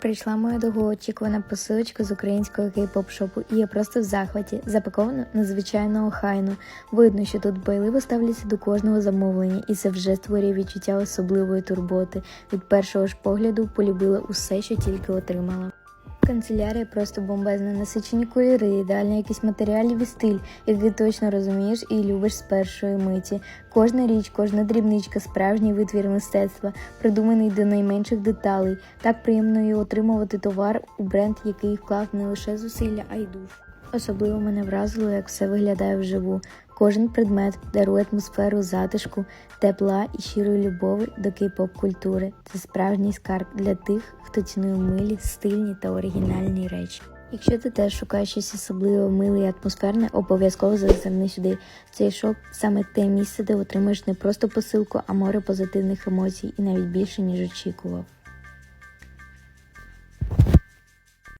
Прийшла моя довгоочікувана посилочка з українського кей-поп шопу, і я просто в захваті, Запаковано надзвичайно охайно. Видно, що тут байливо ставляться до кожного замовлення, і це вже створює відчуття особливої турботи. Від першого ж погляду полюбила усе, що тільки отримала. Канцелярія просто бомбезна, насичені кольори, ідеальний якийсь матеріалів і стиль, який точно розумієш і любиш з першої миті. Кожна річ, кожна дрібничка, справжній витвір мистецтва, придуманий до найменших деталей. Так приємно і отримувати товар у бренд, який вклав не лише зусилля, а й душу. Особливо мене вразило, як все виглядає вживу. Кожен предмет дарує атмосферу затишку, тепла і щирої любові до кей-поп культури. Це справжній скарб для тих, хто цінує милі, стильні та оригінальні речі. Якщо ти теж шукаєш щось особливе, миле і атмосферне, обов'язково зазирни сюди. Цей шоп саме те місце, де отримаєш не просто посилку, а море позитивних емоцій і навіть більше, ніж очікував.